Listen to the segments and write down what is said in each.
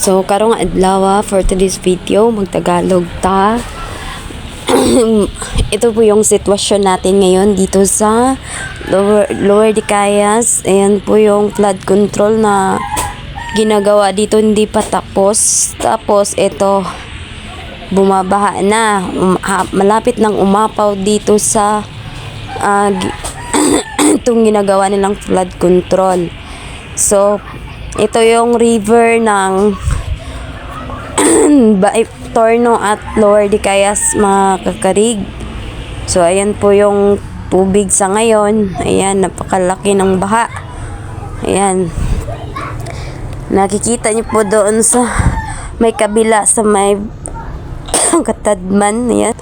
So karong adlaw for today's video magtagalog ta. Ito po yung sitwasyon natin ngayon dito sa Lower, Lower Dicayas. Ayan po yung flood control na ginagawa dito hindi pa tapos. Tapos ito bumabaha na. Um, ha- malapit nang umapaw dito sa gi- itong ginagawa nilang flood control. So, ito yung river ng Torno at Lower Dicayas mga kakarig. So, ayan po yung tubig sa ngayon. Ayan, napakalaki ng baha. Ayan. Nakikita niyo po doon sa may kabila sa may katadman. Ayan.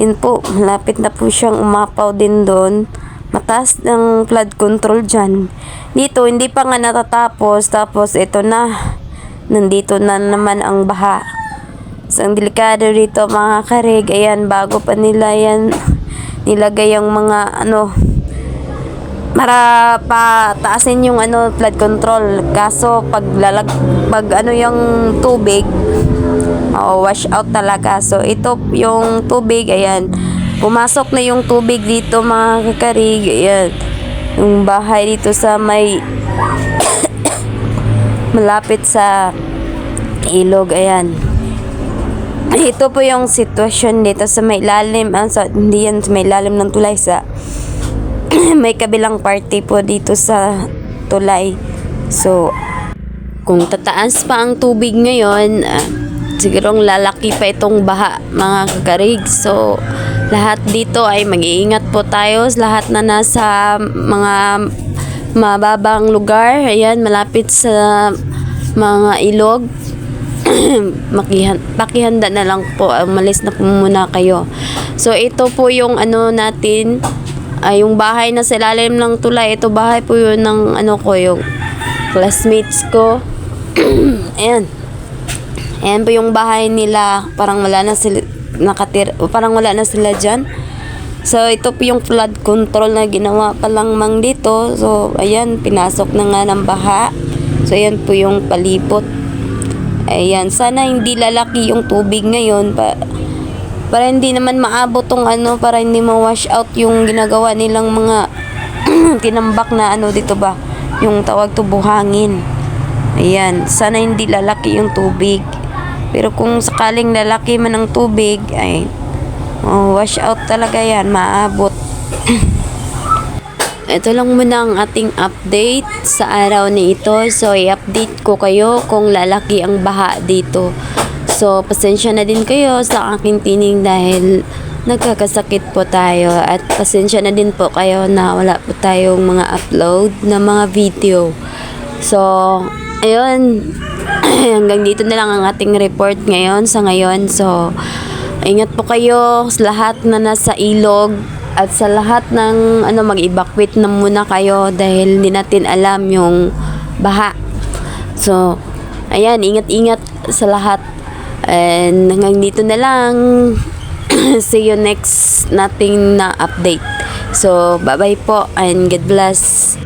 Yun po, malapit na po siyang umapaw din doon. Mataas ng flood control dyan. Dito, hindi pa nga natatapos. Tapos, ito na. Nandito na naman ang baha. So, ang delikado rito mga karig. Ayan, bago pa nila yan nilagay yung mga ano para pa taasin yung ano flood control. Kaso pag lalag pag ano yung tubig oh, wash out talaga. So ito yung tubig ayan. Pumasok na yung tubig dito mga kakarig ayan. Yung bahay dito sa may malapit sa ilog ayan. Ito po yung sitwasyon dito sa may lalim ah, sa, hindi yan sa may lalim ng tulay sa may kabilang party po dito sa tulay. So kung tataas pa ang tubig ngayon ah, sigurong lalaki pa itong baha mga kakarig so lahat dito ay mag-iingat po tayo. Lahat na nasa mga mababang lugar. Ayan malapit sa mga ilog. Makihan, pakihanda na lang po. Umalis na po muna kayo. So ito po yung ano natin. Ay yung bahay na sa ilalim ng tulay. Ito bahay po yun ng ano ko yung classmates ko. Ayan. Ayan po yung bahay nila. Parang wala na sila nakatir parang wala na sila dyan So, ito po yung flood control na ginawa pa lang mang dito. So, ayan, pinasok na nga ng baha. So, ayan po yung palibot. Ayan, sana hindi lalaki yung tubig ngayon pa, para hindi naman maabot tong ano, para hindi ma-wash out yung ginagawa nilang mga tinambak na ano dito ba, yung tawag to buhangin. Ayan, sana hindi lalaki yung tubig. Pero kung sakaling lalaki man ang tubig, ay oh, wash out talaga yan, maabot. Ito lang muna ang ating update sa araw na ito. So, i-update ko kayo kung lalaki ang baha dito. So, pasensya na din kayo sa aking tining dahil nagkakasakit po tayo. At pasensya na din po kayo na wala po tayong mga upload na mga video. So, ayun. Hanggang dito na lang ang ating report ngayon sa ngayon. So, ingat po kayo sa lahat na nasa ilog at sa lahat ng ano mag-evacuate na muna kayo dahil hindi natin alam yung baha. So, ayan, ingat-ingat sa lahat. And hanggang dito na lang. See you next nating na update. So, bye-bye po and God bless.